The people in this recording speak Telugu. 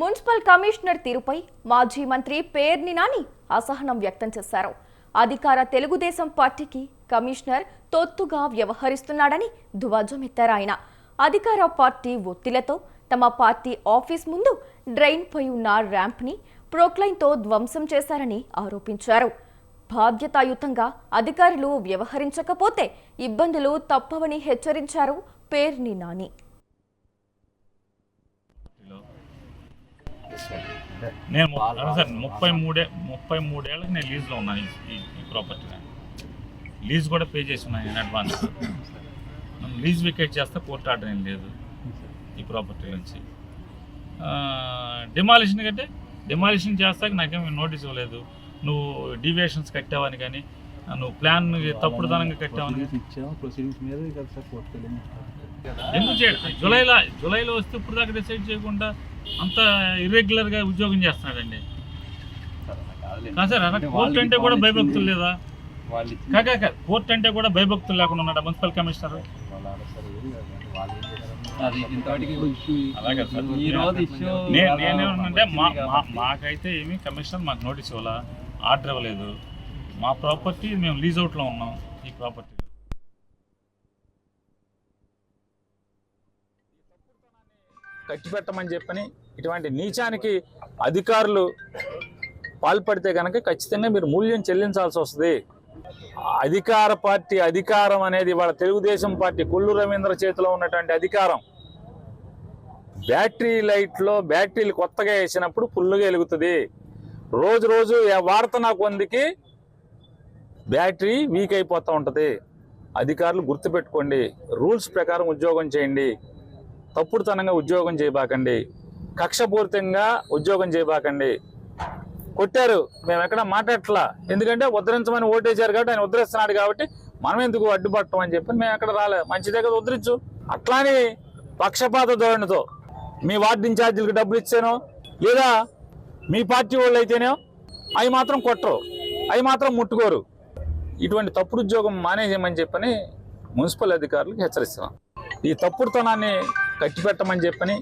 మున్సిపల్ కమిషనర్ తీరుపై మాజీ మంత్రి పేర్ని నాని అసహనం వ్యక్తం చేశారు. అధికార తెలుగుదేశం పార్టీకి కమిషనర్ తొత్తుగా వ్యవహరిస్తున్నాడని ధ్వజమెత్తారు ఆయన. అధికార పార్టీ ఒత్తిళ్ళతో తమ పార్టీ ఆఫీస్ ముందు డ్రైన్ పోయి ఉన్న ర్యాంప్ని ప్రోక్లైన్తో ధ్వంసం చేశారని ఆరోపించారు. బాధ్యతాయుతంగా అధికారులు వ్యవహరించకపోతే ఇబ్బందులు తప్పవని హెచ్చరించారు పేర్ని నాని. నేను సార్ ముప్పై మూడే ముప్పై మూడేళ్ళకి నేను లీజ్లో ఉన్నాను ఈ- ఈ ప్రాపర్టీ లీజ్ కూడా పే చేసి ఉన్నాను నేను అడ్వాన్స్. లీజ్ వికెట్ చేస్తే కోర్టు ఆర్డర్ ఏం లేదు ఈ ప్రాపర్టీ నుంచి. డిమాలిషన్ కంటే డిమాలిషన్ చేస్తాక నాకేమి నోటీస్ ఇవ్వలేదు. నువ్వు డీవియేషన్స్ కట్టావని కానీ నువ్వు ప్లాన్ తప్పుడుదనంగా కట్టావని ఎందుకు చేయడం? జూలైలో జూలైలో వస్తే ఇప్పుడు దాకా డిసైడ్ చేయకుండా అంత ఇర్రెగ్యులర్గా ఉద్యోగం చేస్తున్నాడండి. కాదు సార్ అలా కోర్టు అంటే కూడా భయభక్తులు లేదా? వాళ్ళు కాక కోర్టు అంటే కూడా భయభక్తులు లేకుండా ఉన్నాడా మున్సిపల్ కమిషనర్? వాళ్ళ సార్ ఏం కాదు. వాళ్ళు ఏం చేశారు? అది ఇంతవరకు ఇప్పుడు ఇష్యూ అలాగే సార్. ఈ రోజు ఇష్యూ నేను నేనేమన్నంటే మా మా- మాకైతే ఏమి కమిషనర్ మాకు నోటీస్ ఇవ్వాల? ఆర్డర్ ఇవ్వలేదు. మా ప్రాపర్టీ మేము లీజ్ అవుట్లో ఉన్నాం. ఈ ప్రాపర్టీలో కట్టిపెట్టమని చెప్పని ఇటువంటి నీచానికి అధికారులు పాల్పడితే కనుక ఖచ్చితంగా మీరు మూల్యం చెల్లించాల్సి వస్తుంది. అధికార పార్టీ అధికారం అనేది వాళ్ళ తెలుగుదేశం పార్టీ కొల్లు రవీంద్ర చేతిలో ఉన్నటువంటి అధికారం. బ్యాటరీ లైట్లో బ్యాటరీలు కొత్తగా వేసినప్పుడు ఫుల్లుగా వెలుగుతుంది. రోజు రోజు వార్త నాకు కొందికి బ్యాటరీ వీక్ అయిపోతూ ఉంటుంది. అధికారులు గుర్తుపెట్టుకోండి. రూల్స్ ప్రకారం ఉద్యోగం చేయండి. తప్పుడుతనంగా ఉద్యోగం చేయబాకండి. కక్షపూరితంగా ఉద్యోగం చేయబాకండి. కొట్టారు. మేము ఎక్కడ మాట్లాడట్లా? ఎందుకంటే ఉద్ధరించమని ఓటేశారు కాబట్టి ఆయన ఉద్ధరిస్తున్నాడు కాబట్టి మనం ఎందుకు అడ్డుపడటం అని చెప్పి మేము ఎక్కడ రాలే. మంచిదే కదా ఉద్ధరించు. అట్లానే పక్షపాత ధోరణితో మీ వార్డు ఇన్ఛార్జీలకు డబ్బులు ఇచ్చానో లేదా మీ పార్టీ వాళ్ళు అయితేనే అవి మాత్రం కొట్టరు. అవి మాత్రం ముట్టుకోరు. ఇటువంటి తప్పుడు ఉద్యోగం మానేయమని చెప్పని మున్సిపల్ అధికారులకు హెచ్చరిస్తున్నాం. ఈ తప్పుడుతనాన్ని కట్టిపెట్టమని చెప్పని